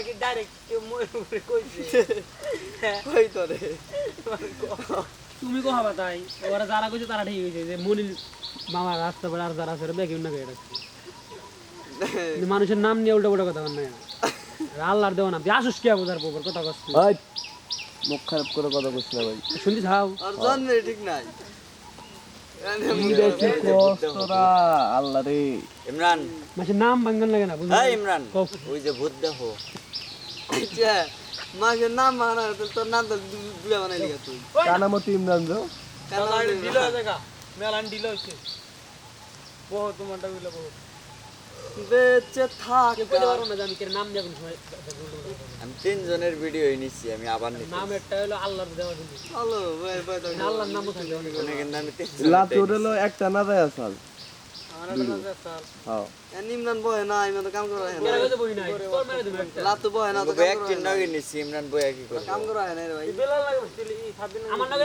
নাকি ডাইরেক্ট কেউ ময়ের উপরে কইছে। কই তো রে। তুমি কো হবা তাই? ওরা যারা কইছে তারা ঠিক হইছে যে মনির মামা রাস্তা পড়ে আর যারা আছে বেগে না কিন্তু মানুষের নাম নিয়ে উল্টা পুল্টা কথা বল না আল্লাহর দেওয়া নাম। তুই আসুস কে বোঝার পর কথা কষ্ট ভাই মুখ খারাপ করে কথা কইছ না ভাই। শুনছি থাও আর জন্মে ঠিক নাই। ইমরান। নাম ভাঙ্গন লাগে না বুঝলি? হ্যাঁ ইমরান। ওই যে ভূত দেখো। মাকে নাম বানা তোর নাম তো দুয়া বানাইলি গা তুই। ইমরান রো কানামতি ঢিল হয়েছে গা মেলান বহু তোমারটা বেঁচে থাক কইতে পারব না আমি কেন নাম সময় আমি তিনজনের ভিডিও নিচ্ছি আমি আবার নিচ্ছি নাম একটা হলো আল্লাহর দেওয়া হ্যালো ভাই ভাই তো আল্লাহর ওখানে কিন্তু আমি একটা না যায় আসাল হ্যাঁ। না ইমান কাম করা হয় না। লাতু না তো কাম হয় ইমরান করে। কাম করা হয় না রে ভাই। বেলাল লাগে আমার নগে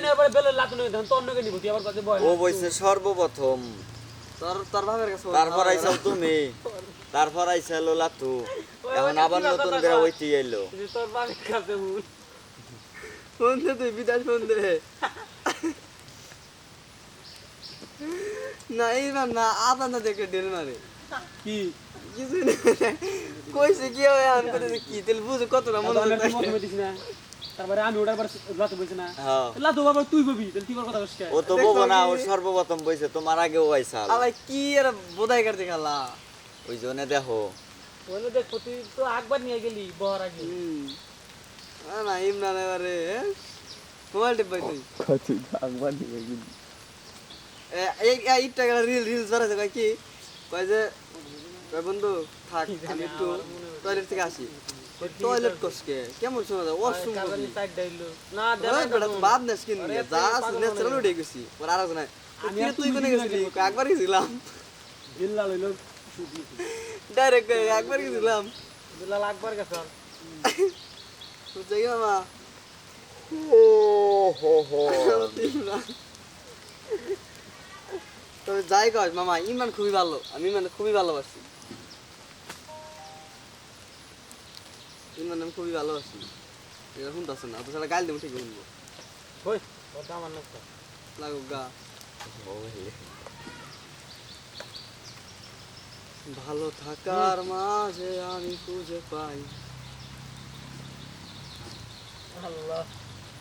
লাত নগে নগে নিব তুই আবার কাছে বয় ও বইছে সর্বপ্রথম। তোর তোর ভাবের কাছে তারপর আইসাও তুমি। তারপর আইসা লোলা তু এখন আবার নতুন করে ওইটি আইলো। তোর বাবার কাছে ফোন দে তুই বিদাস ফোন দে। না এইবার না আদা না দেখে ডেল মারে কি কিছু কইছে কি হয় আমি কি তেল বুঝে কতটা মনে হয় না তারপরে আমি ওটার পর লাত বলছি না হ্যাঁ লাত বাবা তুই ববি তাহলে তুই কথা কষ্ট ও তো বলব না ও সর্বপ্রথম বইছে তোমার আগেও আইসাল আলাই কি আর বোধাই করতে খালা ওই জন্য দেখো বলে দেখ তুই তো একবার নিয়ে গেলি বহর আগে হুম না না ইমরান এবারে মোবাইল টিপ পাই তুই কত আগবার নিয়ে গেলি ইটটা গেলে রিল রিলস বানাইছে কয় কি? কয় যে কয় বন্ধু থাক আমি একটু টয়লেট থেকে আসি। টয়লেট কসকে কেমন শোনা যায়? ডাইলো না বেটা বাদ নেস কিন যা ন্যাচারাল উঠে গেছি। ওর আর নাই। তুই কোনে গেছিলি? একবার গেছিলাম। ডাইরেক্ট একবার গেছিলাম। বিল্লা একবার গেছে। তো যাই মামা ও হো হো। তবে যাই কস মামা ইমরান খুবই ভালো আমি ইমরান খুবই ভালোবাসি। ইমরান আমি খুবই ভালোবাসি। এটা শুনতেছে না তো সেটা গাল দেবো ঠিক শুনব। কই? ওটা আমার নষ্ট লাগো গা। ভালো থাকার মাঝে আমি খুঁজে পাই। আল্লাহ।